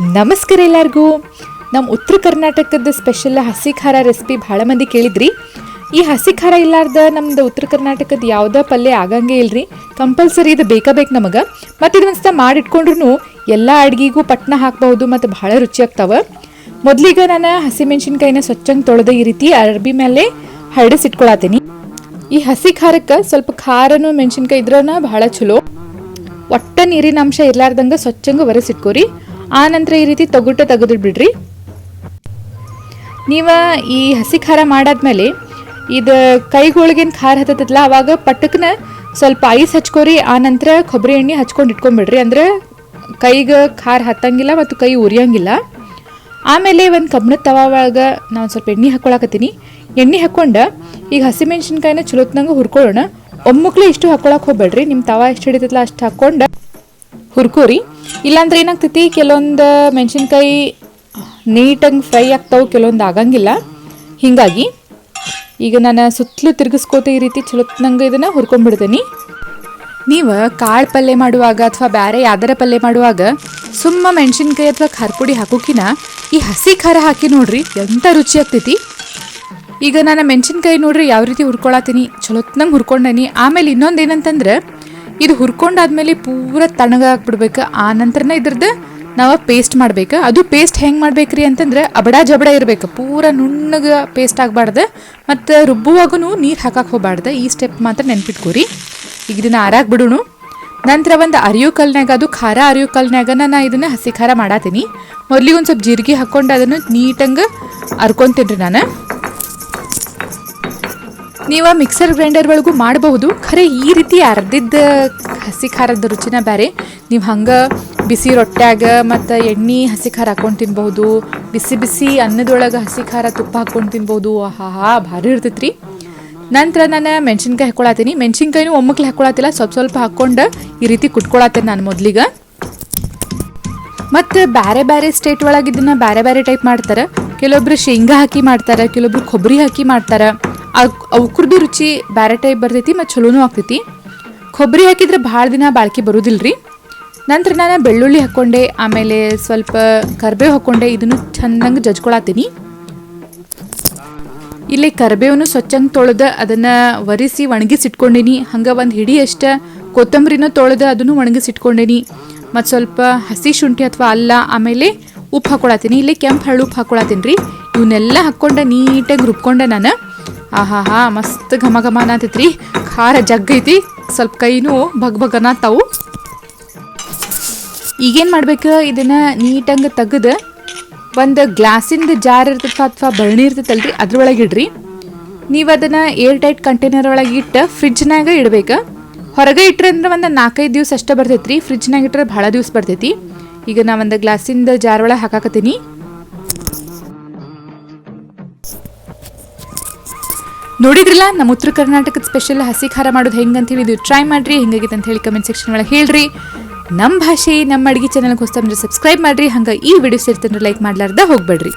ನಮಸ್ಕಾರ ಎಲ್ಲರಿಗೂ. ನಮ್ಮ ಉತ್ತರ ಕರ್ನಾಟಕದ ಸ್ಪೆಷಲ್ ಹಸಿ ಖಾರ ರೆಸಿಪಿ ಭಾಳ ಮಂದಿ ಕೇಳಿದ್ರಿ. ಈ ಹಸಿ ಖಾರ ಇಲ್ಲಾರ್ದ ನಮ್ದು ಉತ್ತರ ಕರ್ನಾಟಕದ ಯಾವುದೇ ಪಲ್ಯ ಆಗಂಗೆ ಇಲ್ರಿ. ಕಂಪಲ್ಸರಿ ಇದು ಬೇಕಾ ಬೇಕು ನಮಗೆ. ಮತ್ತು ಇದು ಒಂದ್ಸಲ ಮಾಡಿಟ್ಕೊಂಡ್ರು ಎಲ್ಲ ಅಡ್ಗಿಗೂ ಪಟ್ನ ಹಾಕಬಹುದು ಮತ್ತು ಭಾಳ ರುಚಿ ಆಗ್ತಾವ. ಮೊದಲಿಗೆ ನಾನು ಹಸಿಮೆಣ್ಸಿನ್ಕಾಯಿನ ಸ್ವಚ್ಛಂಗೆ ತೊಳೆದ ಈ ರೀತಿ ಅರ್ಬಿ ಮೇಲೆ ಹರಡಿಸಿಟ್ಕೊಳತೀನಿ. ಈ ಹಸಿ ಖಾರಕ್ಕೆ ಸ್ವಲ್ಪ ಖಾರನು ಮೆಣಸಿನ್ಕಾಯಿ ಇದ್ರನ ಭಾಳ ಚಲೋ. ಒಟ್ಟ ನೀರಿನ ಅಂಶ ಇರ್ಲಾರ್ದಂಗೆ ಸ್ವಚ್ಛಂಗೆ ಒರೆಸಿಟ್ಕೋರಿ. ಆ ನಂತರ ಈ ರೀತಿ ತೊಗುಟ ತೆಗೆದಿಟ್ಬಿಡ್ರಿ ನೀವು ಈ ಹಸಿ ಖಾರ ಮಾಡಾದ್ಮೇಲೆ ಇದು ಕೈಗೊಳಗೇನು ಖಾರ ಹತ್ತತ್ತಲ್ಲ ಅವಾಗ ಪಟ್ಟಕ್ಕನ ಸ್ವಲ್ಪ ಐಸ್ ಹಚ್ಕೋರಿ, ಆ ನಂತರ ಕೊಬ್ಬರಿ ಎಣ್ಣೆ ಹಚ್ಕೊಂಡು ಇಟ್ಕೊಂಡ್ಬಿಡ್ರಿ. ಅಂದರೆ ಕೈಗೆ ಖಾರ ಹತ್ತಂಗಿಲ್ಲ ಮತ್ತು ಕೈ ಉರಿಯಂಗಿಲ್ಲ. ಆಮೇಲೆ ಒಂದು ಕಬ್ಬಣದ ತವ ಒಳಗೆ ನಾನು ಸ್ವಲ್ಪ ಎಣ್ಣೆ ಹಾಕ್ಕೊಳಕತ್ತೀನಿ ಎಣ್ಣೆ ಹಾಕ್ಕೊಂಡು ಈಗ ಹಸಿಮೆಣ್ಸಿನ್ಕಾಯಿನ ಚಲೋತ್ನಂಗೆ ಹುರ್ಕೊಳ್ಳೋಣ. ಒಮ್ಮಕ್ಳು ಇಷ್ಟು ಹಾಕ್ಕೊಳಕ್ಕೆ ಹೋಗ್ಬೇಡ್ರಿ. ನಿಮ್ಮ ತವ ಎಷ್ಟು ಹಿಡಿತೈತಲ್ಲ ಅಷ್ಟು ಹಾಕ್ಕೊಂಡು ಹುರ್ಕೋರಿ. ಇಲ್ಲಾಂದ್ರೆ ಏನಾಗ್ತೈತಿ, ಕೆಲವೊಂದು ಮೆಣಸಿನ್ಕಾಯಿ ನೀಟಾಗಿ ಫ್ರೈ ಆಗ್ತಾವೆ, ಕೆಲವೊಂದು ಆಗಂಗಿಲ್ಲ. ಹೀಗಾಗಿ, ಈಗ ನಾನು ಸುತ್ತಲೂ ತಿರುಗಿಸ್ಕೋತ ಈ ರೀತಿ ಚಲೋತ್ನಂಗೆ ಇದನ್ನು ಹುರ್ಕೊಂಡ್ಬಿಡ್ತೀನಿ ನೀವು ಕಾಳು ಪಲ್ಯ ಮಾಡುವಾಗ ಅಥವಾ ಬೇರೆ ಯಾವ್ದಾರ ಪಲ್ಯ ಮಾಡುವಾಗ ಸುಮ್ಮ ಮೆಣಸಿನ್ಕಾಯಿ ಅಥವಾ ಖಾರ ಪುಡಿ ಹಾಕೋಕಿನ ಈ ಹಸಿ ಖಾರ ಹಾಕಿ ನೋಡ್ರಿ ಎಂಥ ರುಚಿ ಆಗ್ತೈತಿ. ಈಗ ನಾನು ಮೆಣಸಿನ್ಕಾಯಿ ನೋಡ್ರಿ ಯಾವ ರೀತಿ ಹುರ್ಕೊಳತ್ತೀನಿ ಚಲೋತ್ನಂಗೆ ಹುರ್ಕೊಂಡೇನಿ. ಆಮೇಲೆ ಇನ್ನೊಂದು ಏನಂತಂದ್ರೆ ಇದು ಹುರ್ಕೊಂಡಾದ್ಮೇಲೆ ಪೂರ ತಣ್ಣಗಾಕ್ಬಿಡ್ಬೇಕು ಆ ನಂತರನ ಇದ್ರದ್ದು ನಾವು ಪೇಸ್ಟ್ ಮಾಡ್ಬೇಕು. ಅದು ಪೇಸ್ಟ್ ಹೆಂಗೆ ಮಾಡ್ಬೇಕ್ರಿ ಅಂತಂದ್ರೆ ಅಬಡ ಜಬಡ ಇರ್ಬೇಕು. ಪೂರ ನುಣ್ಣಗೆ ಪೇಸ್ಟ್ ಆಗಬಾರ್ದು. ಮತ್ತು ರುಬ್ಬುವಾಗೂ ನೀರು ಹಾಕಕ್ಕೆ ಹೋಗಬಾರ್ದು. ಈ ಸ್ಟೆಪ್ ಮಾತ್ರ ನೆನ್ಪಿಟ್ಕೋರಿ. ಈಗ ಇದನ್ನ ಆರಾಕ್ ಬಿಡೋಣ. ನಂತರ ಒಂದು ಅರಿಯೋ ಕಲ್ನಾಗ ಅದು ಖಾರ ಅರಿಯೋ ಕಲ್ನಾಗ ನಾನು ಇದನ್ನ ಹಸಿ ಖಾರ ಮಾಡಾತೀನಿ. ಮೊದಲಿಗೆ ಒಂದು ಸ್ವಲ್ಪ ಜೀರಿಗೆ ಹಾಕ್ಕೊಂಡು ಅದನ್ನು ನೀಟಂಗೆ ರೀ ನಾನು. ನೀವು ಮಿಕ್ಸರ್ ಗ್ರೈಂಡರ್ ಒಳಗೂ ಮಾಡಬಹುದು. ಖರೆ ಈ ರೀತಿ ಅರ್ದಿದ್ದ ಹಸಿ ಖಾರದ ರುಚಿನ ಬೇರೆ ನೀವು ಹಂಗೆ ಬಿಸಿ ರೊಟ್ಟ್ಯಾಗ ಮತ್ತು ಎಣ್ಣೆ ಹಸಿ ಖಾರ ಹಾಕೊಂಡು ತಿನ್ಬಹುದು. ಬಿಸಿ ಬಿಸಿ ಅನ್ನದೊಳಗೆ ಹಸಿ ಖಾರ ತುಪ್ಪ ಹಾಕೊಂಡು ತಿನ್ಬೋದು ಆಹಾ ಭಾರಿ ಇರ್ತೈತ್ರಿ. ನಂತರ ನಾನು ಮೆಣಸಿನ್ಕಾಯಿ ಹಾಕೊಳತ್ತೀನಿ. ಮೆಣಸಿನ್ಕಾಯಿನೂ ಒಮ್ಮಕ್ಲೆ ಹಾಕ್ಕೊಳತ್ತಿಲ್ಲ ಸ್ವಲ್ಪ ಸ್ವಲ್ಪ ಹಾಕ್ಕೊಂಡು ಈ ರೀತಿ ಕುಟ್ಕೊಳತ್ತೇನೆ ನಾನು ಮೊದಲಿಗೆ. ಮತ್ತು ಬೇರೆ ಬೇರೆ ಸ್ಟೇಟ್ ಒಳಗೆ ಇದನ್ನು ಬೇರೆ ಬೇರೆ ಟೈಪ್ ಮಾಡ್ತಾರೆ. ಕೆಲವೊಬ್ರು ಶೇಂಗಾ ಹಾಕಿ ಮಾಡ್ತಾರೆ, ಕೆಲವೊಬ್ರು ಕೊಬ್ಬರಿ ಹಾಕಿ ಮಾಡ್ತಾರೆ. ಅವ್ರದ್ದು ರುಚಿ ಬೇರೆ ಟೈಪ್ ಬರ್ತೈತಿ ಮತ್ತು ಚಲೋನೂ ಆಗ್ತೈತಿ. ಕೊಬ್ಬರಿ ಹಾಕಿದ್ರೆ ಭಾಳ ದಿನ ಬಾಳಿಕೆ ಬರೋದಿಲ್ಲ ರೀ ನಂತರ ನಾನು ಬೆಳ್ಳುಳ್ಳಿ ಹಾಕ್ಕೊಂಡೆ ಆಮೇಲೆ ಸ್ವಲ್ಪ ಕರಿಬೇವು ಹಾಕ್ಕೊಂಡೆ ಇದನ್ನು ಚೆಂದಂಗೆ ಜಜ್ಕೊಳತ್ತೀನಿ ಇಲ್ಲಿ ಕರಿಬೇವನ್ನು ಸ್ವಚ್ಛಂಗೆ ತೊಳೆದು ಅದನ್ನು ಒರೆಸಿ ಒಣಗಿಸಿಟ್ಕೊಂಡೀನಿ. ಹಂಗೆ ಒಂದು ಹಿಡಿ ಅಷ್ಟ ಕೊತ್ತಂಬರಿನೂ ತೊಳೆದು ಅದನ್ನು ಒಣಗಿಸಿಟ್ಕೊಂಡೀನಿ. ಮತ್ತು ಸ್ವಲ್ಪ ಹಸಿ ಶುಂಠಿ ಅಥವಾ ಅಲ್ಲ, ಆಮೇಲೆ ಉಪ್ಪು ಹಾಕೊಳತ್ತೀನಿ ಇಲ್ಲಿ ಕೆಂಪು ಹಳ್ಳು ಉಪ್ಪು ಹಾಕೊಳತ್ತೀನಿ ರೀ ಇವನ್ನೆಲ್ಲ ಹಾಕ್ಕೊಂಡು ನೀಟಾಗಿ ರುಬ್ಕೊಂಡೆ ನಾನು. ಆಹಾ ಹಾ ಮಸ್ತ್ ಘಮ ಘಮ ಅನ್ನತೈತ್ರಿ ಖಾರ ಜಗ್ಗೈತಿ ಸ್ವಲ್ಪ ಕೈನೂ ಬಗ್ ಬಗ್ ಅನ್ನತ್ತಾವು ಈಗೇನು ಮಾಡ್ಬೇಕು? ಇದನ್ನು ನೀಟಂಗೆ ತೆಗೆದು ಒಂದು ಗ್ಲಾಸಿಂದ ಜಾರ್ ಇರ್ತೈತ ಅಥವಾ ಬಳ್ಳಿ ಇರ್ತೈತಲ್ರಿ, ಅದ್ರೊಳಗೆ ಇಡ್ರಿ. ನೀವು ಅದನ್ನು ಏರ್ ಟೈಟ್ ಕಂಟೈನರ್ ಒಳಗೆ ಇಟ್ಟು ಫ್ರಿಜ್ನಾಗ ಇಡ್ಬೇಕು. ಹೊರಗೆ ಇಟ್ರೆ ಅಂದ್ರೆ ಒಂದು ನಾಲ್ಕೈದು ದಿವಸ ಅಷ್ಟೇ ಬರ್ತೈತ್ರಿ. ಫ್ರಿಜ್ನಾಗ ಇಟ್ಟರೆ ಭಾಳ ದಿವಸ ಬರ್ತೈತಿ. ಈಗ ನಾ ಒಂದು ಗ್ಲಾಸಿಂದ ಜಾರ್ ಒಳಗೆ ಹಾಕಾಕತ್ತೀನಿ. ನೋಡಿದ್ರಲ್ಲ? ನಮ್ಮ ಉತ್ತರ ಕರ್ನಾಟಕದ ಸ್ಪೆಷಲ್ ಹಸಿ ಖಾರ ಮಾಡೋದು ಹೆಂಗಂತ ಇದು ಟ್ರೈ ಮಾಡ್ರಿ ಹೆಂಗಾಗಿತ್ತು ಅಂತ ಹೇಳಿ ಕಮೆಂಟ್ ಸೆಕ್ಷನ್ ಒಳಗೆ ಹೇಳ್ರಿ. ನಮ್ಮ ಭಾಷೆ, ನಮ್ಮ ಅಡಿಗೆ ಚಾನಲ್ಗೆ ಹೊಸ ಸಬ್ಸ್ಕ್ರೈಬ್ ಮಾಡ್ರಿ. ಹಂಗೆ ಈ ವಿಡಿಯೋಸ್ ಸೇರ್ತಂದ್ರೆ ಲೈಕ್ ಮಾಡ್ಲಾರ್ದ ಹೋಗ್ಬೇಡ್ರಿ.